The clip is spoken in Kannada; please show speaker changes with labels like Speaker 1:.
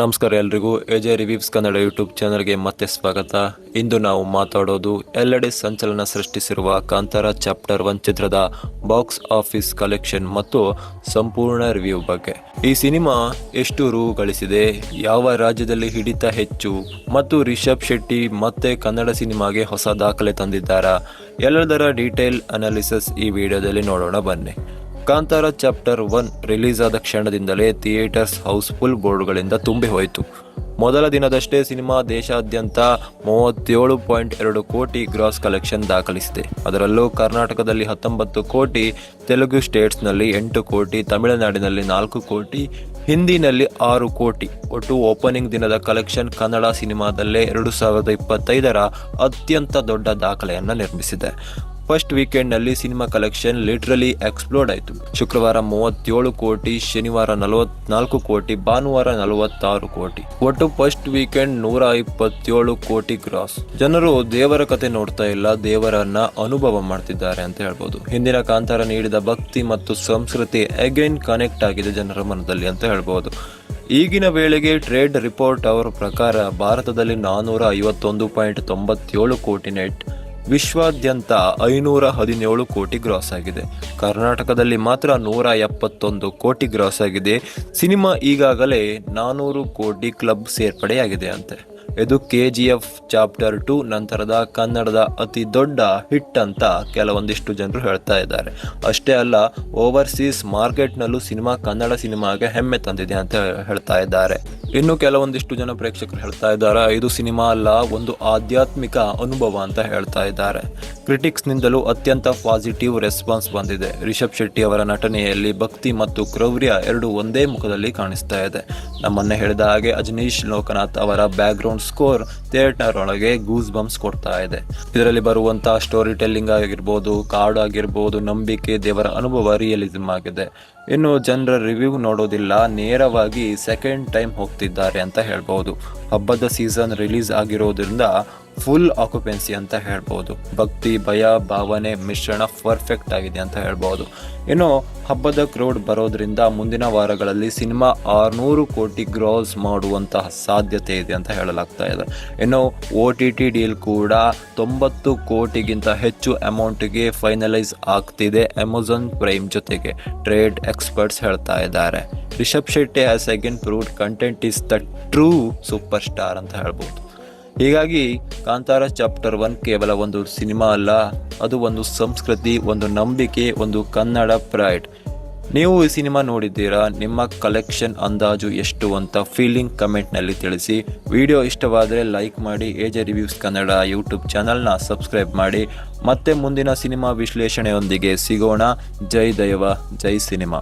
Speaker 1: ನಮಸ್ಕಾರ ಎಲ್ರಿಗೂ. ಎಜೆ ರಿವ್ಯೂಸ್ ಕನ್ನಡ ಯೂಟ್ಯೂಬ್ ಚಾನಲ್ಗೆ ಮತ್ತೆ ಸ್ವಾಗತ. ಇಂದು ನಾವು ಮಾತಾಡೋದು ಎಲ್ಲೆಡೆ ಸಂಚಲನ ಸೃಷ್ಟಿಸಿರುವ ಕಾಂತಾರ ಚಾಪ್ಟರ್ ಒನ್ ಚಿತ್ರದ ಬಾಕ್ಸ್ ಆಫೀಸ್ ಕಲೆಕ್ಷನ್ ಮತ್ತು ಸಂಪೂರ್ಣ ರಿವ್ಯೂ ಬಗ್ಗೆ. ಈ ಸಿನಿಮಾ ಎಷ್ಟು ರೂ ಗಳಿಸಿದೆ, ಯಾವ ರಾಜ್ಯದಲ್ಲಿ ಹಿಡಿತ ಹೆಚ್ಚು, ಮತ್ತು ರಿಷಬ್ ಶೆಟ್ಟಿ ಮತ್ತೆ ಕನ್ನಡ ಸಿನಿಮಾಗೆ ಹೊಸ ದಾಖಲೆ ತಂದಿದ್ದಾರಾ? ಎಲ್ಲದರ ಡೀಟೇಲ್ ಅನಾಲಿಸಿಸ್ ಈ ವಿಡಿಯೋದಲ್ಲಿ ನೋಡೋಣ ಬನ್ನಿ. ಕಾಂತಾರ ಚಾಪ್ಟರ್ ಒನ್ ರಿಲೀಸ್ ಆದ ಕ್ಷಣದಿಂದಲೇ ಥಿಯೇಟರ್ಸ್ ಹೌಸ್ಫುಲ್ ಬೋರ್ಡ್ಗಳಿಂದ ತುಂಬಿ ಹೋಯಿತು. ಮೊದಲ ದಿನದಷ್ಟೇ ಸಿನಿಮಾ ದೇಶಾದ್ಯಂತ ಮೂವತ್ತೇಳು ಪಾಯಿಂಟ್ ಎರಡು ಕೋಟಿ ಗ್ರಾಸ್ ಕಲೆಕ್ಷನ್ ದಾಖಲಿಸಿದೆ. ಅದರಲ್ಲೂ ಕರ್ನಾಟಕದಲ್ಲಿ ಹತ್ತೊಂಬತ್ತು ಕೋಟಿ, ತೆಲುಗು ಸ್ಟೇಟ್ಸ್ನಲ್ಲಿ ಎಂಟು ಕೋಟಿ, ತಮಿಳುನಾಡಿನಲ್ಲಿ ನಾಲ್ಕು ಕೋಟಿ, ಹಿಂದಿನಲ್ಲಿ ಆರು ಕೋಟಿ. ಒಟ್ಟು ಓಪನಿಂಗ್ ದಿನದ ಕಲೆಕ್ಷನ್ ಕನ್ನಡ ಸಿನಿಮಾದಲ್ಲೇ ಎರಡು ಸಾವಿರದ ಇಪ್ಪತ್ತೈದರ ಅತ್ಯಂತ ದೊಡ್ಡ ದಾಖಲೆಯನ್ನು ನಿರ್ಮಿಸಿದೆ. ಫಸ್ಟ್ ವೀಕೆಂಡ್ನಲ್ಲಿ ಸಿನಿಮಾ ಕಲೆಕ್ಷನ್ ಲಿಟ್ರಲಿ ಎಕ್ಸ್ಪ್ಲೋರ್ಡ್ ಆಯಿತು. ಶುಕ್ರವಾರ ಮೂವತ್ತೇಳು ಕೋಟಿ, ಶನಿವಾರ ನಲವತ್ನಾಲ್ಕು ಕೋಟಿ, ಭಾನುವಾರ ನಲವತ್ತಾರು ಕೋಟಿ. ಒಟ್ಟು ಫಸ್ಟ್ ವೀಕೆಂಡ್ ನೂರ ಇಪ್ಪತ್ತೇಳು ಕೋಟಿ ಕ್ರಾಸ್ ಜನರು ದೇವರ ಕತೆ ನೋಡ್ತಾ ಇಲ್ಲ, ದೇವರನ್ನ ಅನುಭವ ಮಾಡ್ತಿದ್ದಾರೆ ಅಂತ ಹೇಳ್ಬೋದು. ಹಿಂದಿನ ಕಾಂತಾರ ನೀಡಿದ ಭಕ್ತಿ ಮತ್ತು ಸಂಸ್ಕೃತಿ ಅಗೈನ್ ಕನೆಕ್ಟ್ ಆಗಿದೆ ಜನರ ಮನದಲ್ಲಿ ಅಂತ ಹೇಳ್ಬೋದು. ಈಗಿನ ವೇಳೆಗೆ ಟ್ರೇಡ್ ರಿಪೋರ್ಟ್ ಅವರ ಪ್ರಕಾರ ಭಾರತದಲ್ಲಿ ನಾನೂರ ಐವತ್ತೊಂದು ಪಾಯಿಂಟ್ ತೊಂಬತ್ತೇಳು ಕೋಟಿ ನೆಟ್ ವಿಶ್ವಾದ್ಯಂತ ಐನೂರ ಹದಿನೇಳು ಕೋಟಿ ಗ್ರಾಸ್ ಆಗಿದೆ. ಕರ್ನಾಟಕದಲ್ಲಿ ಮಾತ್ರ ನೂರ ಎಪ್ಪತ್ತೊಂದು ಕೋಟಿ ಗ್ರಾಸ್ ಆಗಿದೆ. ಸಿನಿಮಾ ಈಗಾಗಲೇ ನಾನೂರು ಕೋಟಿ ಕ್ಲಬ್ ಸೇರ್ಪಡೆಯಾಗಿದೆ ಅಂತೆ. ಇದು K G F chapter two ನಂತರದ ಕನ್ನಡದ ಅತಿ ದೊಡ್ಡ ಹಿಟ್ ಅಂತ ಕೆಲವೊಂದಿಷ್ಟು ಜನರು ಹೇಳ್ತಾ ಇದ್ದಾರೆ. ಅಷ್ಟೇ ಅಲ್ಲ ಓವರ್ಸೀಸ್ ಮಾರ್ಕೆಟ್ನಲ್ಲೂ ಸಿನಿಮಾ ಕನ್ನಡ ಸಿನಿಮಾಗೆ ಹೆಮ್ಮೆ ತಂದಿದೆ ಅಂತ ಹೇಳ್ತಾ ಇದ್ದಾರೆ. ಇನ್ನು ಕೆಲವೊಂದಿಷ್ಟು ಜನ ಪ್ರೇಕ್ಷಕರು ಹೇಳ್ತಾ ಇದ್ದಾರೆ, ಇದು ಸಿನಿಮಾ ಅಲ್ಲ, ಒಂದು ಆಧ್ಯಾತ್ಮಿಕ ಅನುಭವ ಅಂತ ಹೇಳ್ತಾ ಇದ್ದಾರೆ. ಕ್ರಿಟಿಕ್ಸ್ನಿಂದಲೂ ಅತ್ಯಂತ ಪಾಸಿಟಿವ್ ರೆಸ್ಪಾನ್ಸ್ ಬಂದಿದೆ. ರಿಷಬ್ ಶೆಟ್ಟಿ ಅವರ ನಟನೆಯಲ್ಲಿ ಭಕ್ತಿ ಮತ್ತು ಕ್ರೌರ್ಯ ಎರಡು ಒಂದೇ ಮುಖದಲ್ಲಿ ಕಾಣಿಸ್ತಾ ಇದೆ. ನಮ್ಮನ್ನೇ ಹೇಳಿದ ಹಾಗೆ ಅಜನೀಶ್ ಲೋಕನಾಥ್ ಅವರ ಬ್ಯಾಕ್ಗ್ರೌಂಡ್ ಸ್ಕೋರ್ ಥಿಯೇಟರ್ ಒಳಗೆ ಗೂಸ್ ಬಂಪ್ಸ್ ಕೊಡ್ತಾ ಇದೆ. ಇದರಲ್ಲಿ ಬರುವಂತಹ ಸ್ಟೋರಿ ಟೆಲ್ಲಿಂಗ್ ಆಗಿರ್ಬೋದು ಕಾರ್ಡ್ ಆಗಿರ್ಬೋದು, ನಂಬಿಕೆ, ದೇವರ ಅನುಭವ ರಿಯಲಿಸಮ್ ಆಗಿದೆ. ಇನ್ನು ಜನರ ರಿವ್ಯೂ ನೋಡೋದಿಲ್ಲ, ನೇರವಾಗಿ ಸೆಕೆಂಡ್ ಟೈಮ್ ಹೋಗ್ತಿದ್ದಾರೆ ಅಂತ ಹೇಳ್ಬೋದು. ಹಬ್ಬದ ಸೀಸನ್ ರಿಲೀಸ್ ಆಗಿರೋದ್ರಿಂದ ಫುಲ್ ಆಕ್ಯುಪೆನ್ಸಿ ಅಂತ ಹೇಳ್ಬೋದು. ಭಕ್ತಿ, ಭಯ, ಭಾವನೆ, ಮಿಶ್ರಣ ಪರ್ಫೆಕ್ಟ್ ಆಗಿದೆ ಅಂತ ಹೇಳ್ಬೋದು. ಇನ್ನು ಹಬ್ಬದ ಕ್ರೌಡ್ ಬರೋದ್ರಿಂದ ಮುಂದಿನ ವಾರಗಳಲ್ಲಿ ಸಿನಿಮಾ ಆರುನೂರು ಕೋಟಿ ಗ್ರೋಸ್ ಮಾಡುವಂತಹ ಸಾಧ್ಯತೆ ಇದೆ ಅಂತ ಹೇಳಲಾಗ್ತಾ ಇದೆ. ಇನ್ನು ಓ ಟಿ ಟಿ ಡೀಲ್ ಕೂಡ ತೊಂಬತ್ತು ಕೋಟಿಗಿಂತ ಹೆಚ್ಚು ಅಮೌಂಟ್ಗೆ ಫೈನಲೈಸ್ ಆಗ್ತಿದೆ ಅಮೆಝಾನ್ ಪ್ರೈಮ್ ಜೊತೆಗೆ ಟ್ರೇಡ್ ಎಕ್ಸ್ಪರ್ಟ್ಸ್ ಹೇಳ್ತಾ ಇದ್ದಾರೆ. Rishab Shetty as again proved content is the true super star ಅಂತ ಹೇಳ್ಬೋದು. ಹೀಗಾಗಿ ಕಾಂತಾರ ಚಾಪ್ಟರ್ ಒನ್ ಕೇವಲ ಒಂದು ಸಿನಿಮಾ ಅಲ್ಲ, ಅದು ಒಂದು ಸಂಸ್ಕೃತಿ, ಒಂದು ನಂಬಿಕೆ, ಒಂದು ಕನ್ನಡ ಪ್ರೈಡ್ ನೀವು ಈ ಸಿನಿಮಾ ನೋಡಿದ್ದೀರಾ? ನಿಮ್ಮ ಕಲೆಕ್ಷನ್ ಅಂದಾಜು ಎಷ್ಟು ಅಂತ ಫೀಲಿಂಗ್ ಕಮೆಂಟ್ನಲ್ಲಿ ತಿಳಿಸಿ. ವಿಡಿಯೋ ಇಷ್ಟವಾದರೆ ಲೈಕ್ ಮಾಡಿ. ಏಜೆ ರಿವ್ಯೂಸ್ ಕನ್ನಡ ಯೂಟ್ಯೂಬ್ ಚಾನಲ್ನ ಸಬ್ಸ್ಕ್ರೈಬ್ ಮಾಡಿ. ಮತ್ತೆ ಮುಂದಿನ ಸಿನಿಮಾ ವಿಶ್ಲೇಷಣೆಯೊಂದಿಗೆ ಸಿಗೋಣ. ಜೈ ದೈವ, ಜೈ ಸಿನಿಮಾ.